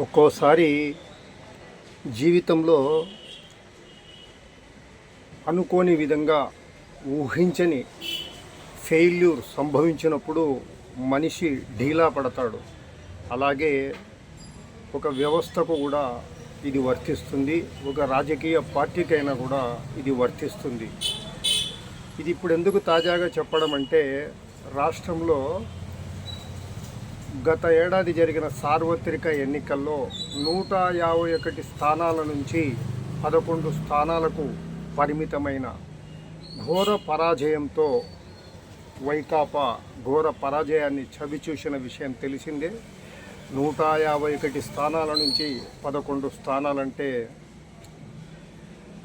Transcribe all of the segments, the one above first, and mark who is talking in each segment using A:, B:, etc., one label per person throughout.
A: ఒక్కోసారి జీవితంలో అనుకోని విధంగా ఊహించని ఫెయిల్యూర్ సంభవించినప్పుడు మనిషి ఢీలా పడతాడు. అలాగే ఒక వ్యవస్థకు కూడా ఇది వర్తిస్తుంది. ఒక రాజకీయ పార్టీకైనా కూడా ఇది వర్తిస్తుంది. ఇది ఇప్పుడు ఎందుకు తాజాగా చెప్పడం అంటే రాష్ట్రంలో గత ఏడాది జరిగిన సార్వత్రిక ఎన్నికల్లో నూట యాభై ఒకటి స్థానాల నుంచి పదకొండు స్థానాలకు పరిమితమైన ఘోర పరాజయంతో వైకాపా ఘోర పరాజయాన్ని చవిచూసిన విషయం తెలిసిందే. నూట యాభై ఒకటి స్థానాల నుంచి పదకొండు స్థానాలంటే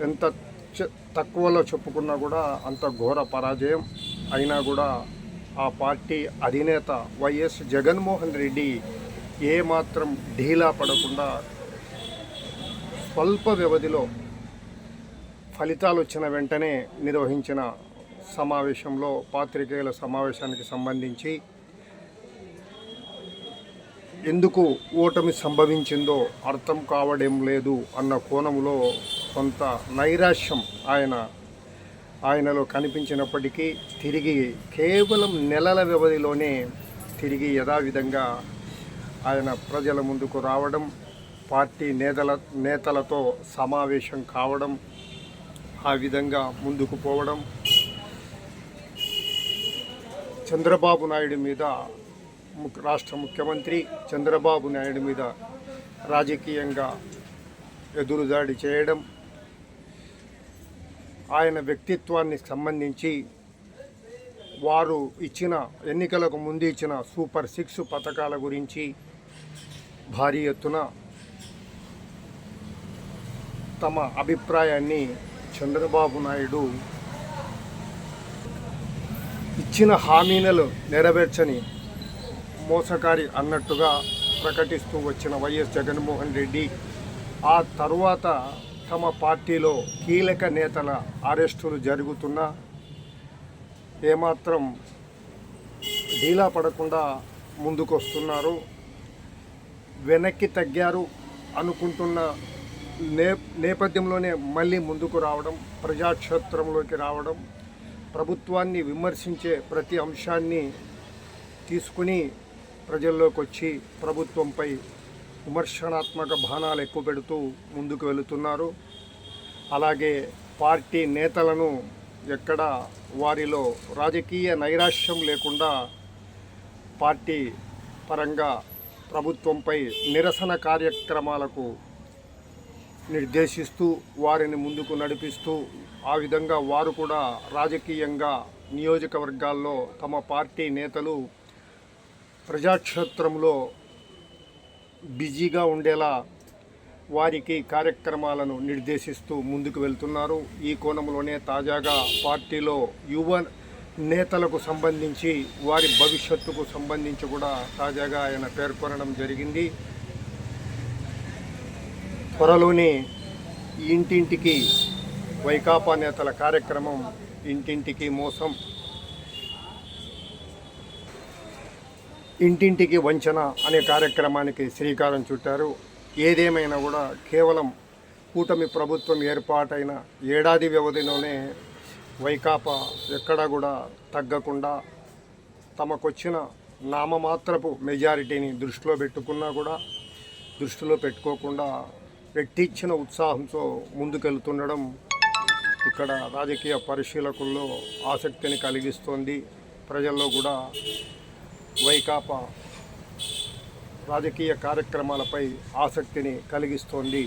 A: ఎంత చ- తక్కువలో చెప్పుకున్నా కూడా అంత ఘోర పరాజయం. అయినా కూడా ఆ పార్టీ అధినేత వైఎస్ జగన్మోహన్ రెడ్డి ఏమాత్రం ఢీలా పడకుండా స్వల్ప వ్యవధిలో ఫలితాలు వచ్చిన వెంటనే నిర్వహించిన సమావేశంలో పాత్రికేయుల సమావేశానికి సంబంధించి ఎందుకు ఓటమి సంభవించిందో అర్థం కావడం లేదు అన్న కోణంలో కొంత నైరాశ్యం ఆయన ఆయనలో కనిపించినప్పటికీ తిరిగి కేవలం నెలల వ్యవధిలోనే తిరిగి యథావిధంగా ఆయన ప్రజల ముందుకు రావడం పార్టీ నేతల నేతలతో సమావేశం కావడం ఆ విధంగా ముందుకు పోవడం చంద్రబాబు నాయుడు మీద ము- రాష్ట్ర ముఖ్యమంత్రి చంద్రబాబు నాయుడు మీద రాజకీయంగా ఎదురుదాడి చేయడం ఆయన వ్యక్తిత్వాన్ని సంబంధించి వారు ఇచ్చిన ఎన్నికలకు ముందు ఇచ్చిన సూపర్ సిక్స్ పథకాల గురించి భారీ ఎత్తున తమ అభిప్రాయాన్ని చంద్రబాబు నాయుడు ఇచ్చిన హామీలను నెరవేర్చని మోసకారి అన్నట్టుగా ప్రకటిస్తూ వచ్చిన వైఎస్ జగన్మోహన్ రెడ్డి ఆ తరువాత తమ పార్టీలో కీలక నేతల అరెస్టులు జరుగుతున్నా ఏమాత్రం ఢీలా పడకుండా ముందుకొస్తున్నారు. వెనక్కి తగ్గారు అనుకుంటున్న నే నేపథ్యంలోనే మళ్ళీ ముందుకు రావడం ప్రజాక్షేత్రంలోకి రావడం ప్రభుత్వాన్ని విమర్శించే ప్రతి అంశాన్ని తీసుకుని ప్రజల్లోకి వచ్చి ప్రభుత్వంపై విమర్శనాత్మక బాణాలు ఎక్కువ పెడుతూ ముందుకు వెళుతున్నారు. అలాగే పార్టీ నేతలను ఎక్కడ వారిలో రాజకీయ నైరాశ్యం లేకుండా పార్టీ పరంగా ప్రభుత్వంపై నిరసన కార్యక్రమాలకు నిర్దేశిస్తూ వారిని ముందుకు నడిపిస్తూ ఆ విధంగా వారు కూడా రాజకీయంగా నియోజకవర్గాల్లో తమ పార్టీ నేతలు ప్రజాక్షేత్రంలో బిజీగా ఉండేలా వారికి కార్యక్రమాలను నిర్దేశిస్తూ ముందుకు వెళ్తున్నారు. ఈ కోణంలోనే తాజాగా పార్టీలో యువ నేతలకు సంబంధించి వారి భవిష్యత్తుకు సంబంధించి కూడా తాజాగా ఆయన పేర్కొనడం జరిగింది. త్వరలోనే ఇంటింటికి వైకాపా నేతల కార్యక్రమం ఇంటింటికి మోసం ఇంటింటికి వంచన అనే కార్యక్రమానికి శ్రీకారం చుట్టారు. ఏదేమైనా కూడా కేవలం కూటమి ప్రభుత్వం ఏర్పాటైన ఏడాది వ్యవధిలోనే వైకాపా ఎక్కడా కూడా తగ్గకుండా తమకొచ్చిన నామమాత్రపు మెజారిటీని దృష్టిలో పెట్టుకున్నా కూడా దృష్టిలో పెట్టుకోకుండా రెట్టించిన ఉత్సాహంతో ముందుకెళ్తుండడం ఇక్కడ రాజకీయ పరిశీలకుల్లో ఆసక్తిని కలిగిస్తోంది. ప్రజల్లో కూడా వైకాపా రాజకీయ కార్యక్రమాలపై ఆసక్తిని కలిగిస్తోంది.